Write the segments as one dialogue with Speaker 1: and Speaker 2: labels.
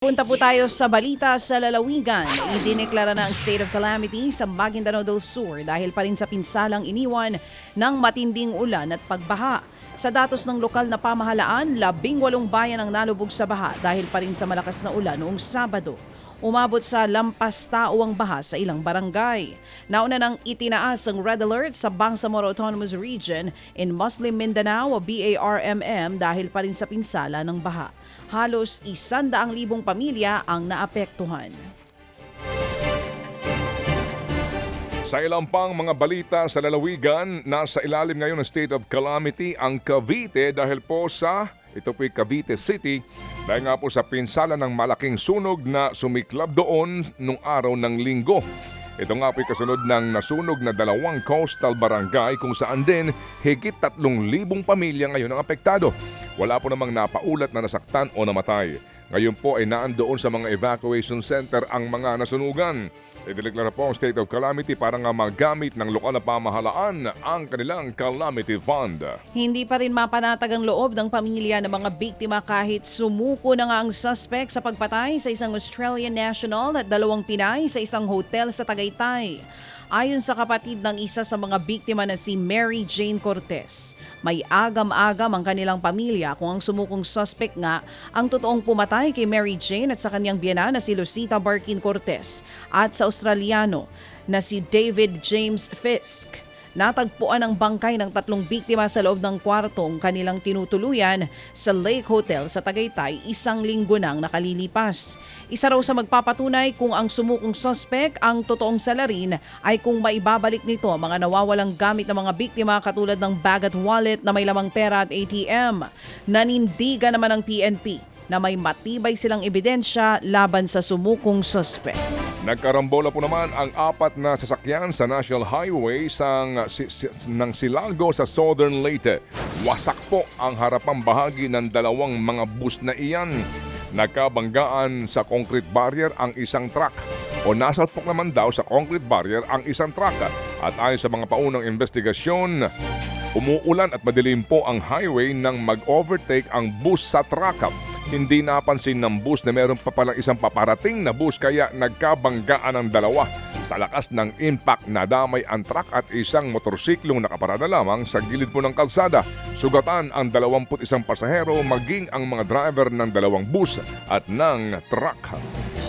Speaker 1: Punta po tayo sa balita sa lalawigan. Idineklara na ang state of calamity sa Maguindanao del Sur dahil pa rin sa pinsalang iniwan ng matinding ulan at pagbaha. Sa datos ng lokal na pamahalaan, labing walong bayan ang nalubog sa baha dahil pa rin sa malakas na ulan noong Sabado. Umabot sa lampas tao ang baha sa ilang barangay. Nauna nang itinaas ang red alert sa Bangsamoro Autonomous Region in Muslim Mindanao o BARMM dahil pa rin sa pinsala ng baha. Halos isandaang libong pamilya ang naapektuhan.
Speaker 2: Sa ilang pang mga balita sa lalawigan, nasa ilalim ngayon ng state of calamity ang Cavite dahil po sa, ito po'y Cavite City, dahil nga po sa pinsala ng malaking sunog na sumiklab doon nung araw ng linggo. Ito nga po'y kasunod ng nasunog na dalawang coastal barangay kung saan din higit 3,000 pamilya ngayon ang apektado. Wala po namang napaulat na nasaktan o namatay. Ngayon po ay naandoon sa mga evacuation center ang mga nasunugan. Idineklara po ang state of calamity para nga magamit ng lokal na pamahalaan ang kanilang calamity fund.
Speaker 1: Hindi pa rin mapanatag ang loob ng pamilya ng mga biktima kahit sumuko na nga ang suspect sa pagpatay sa isang Australian national at dalawang Pinay sa isang hotel sa Tagaytay. Ayon sa kapatid ng isa sa mga biktima na si Mary Jane Cortez, may agam-agam ang kanilang pamilya kung ang sumukong suspect nga ang totoong pumatay kay Mary Jane at sa kanyang biyana na si Lucita Barkin Cortez at sa Australiano na si David James Fisk. Natagpuan ang bangkay ng tatlong biktima sa loob ng kwartong kanilang tinutuluyan sa Lake Hotel sa Tagaytay isang linggo nang nakalilipas. Isa raw sa magpapatunay kung ang sumukong suspect ang totoong salarin ay kung maibabalik nito ang mga nawawalang gamit ng mga biktima katulad ng bag at wallet na may lamang pera at ATM. Nanindigan naman ng PNP na may matibay silang ebidensya laban sa sumukong suspect.
Speaker 2: Nagkarambola po naman ang apat na sasakyan sa National Highway sang, si, si- ng Silago sa Southern Leyte. Wasak po ang harapang bahagi ng dalawang mga bus na iyan. Nagkabanggaan sa concrete barrier ang isang truck o nasalpok naman daw sa concrete barrier ang isang truck. At ayon sa mga paunang investigasyon, umuulan at madilim po ang highway nang mag-overtake ang bus sa truck. Hindi napansin ng bus na meron pa palang isang paparating na bus kaya nagkabanggaan ang dalawa. Sa lakas ng impact nadamay ang truck at isang motorsiklong nakaparada lamang sa gilid po ng kalsada. Sugatan ang 21 pasahero maging ang mga driver ng dalawang bus at ng truck.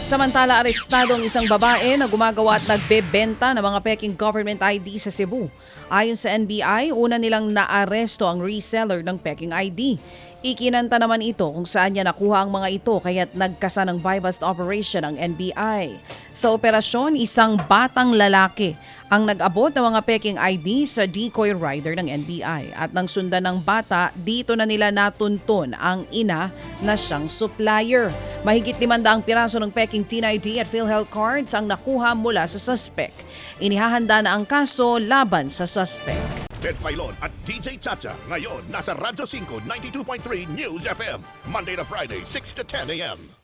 Speaker 1: Samantala, arestado ang isang babae na gumagawa at nagbebenta ng mga peking government ID sa Cebu. Ayon sa NBI, una nilang naaresto ang reseller ng peking ID. Ikinanta naman ito kung saan niya nakuha ang mga ito kaya't nagkasa ng buy-bust operation ang NBI. Sa operasyon, isang batang lalaki ang nag-abot ng mga peking ID sa decoy rider ng NBI at nang sundan ng bata, dito na nila natuntun ang ina na siyang supplier. Mahigit 500 piraso ng peking TIN ID at PhilHealth cards ang nakuha mula sa suspect. Inihahanda na ang kaso laban sa suspect.
Speaker 3: Ted Filon at DJ Chacha. Ngayon, nasa Radyo 5, 92.3 News FM. Monday to Friday, 6 to 10 a.m.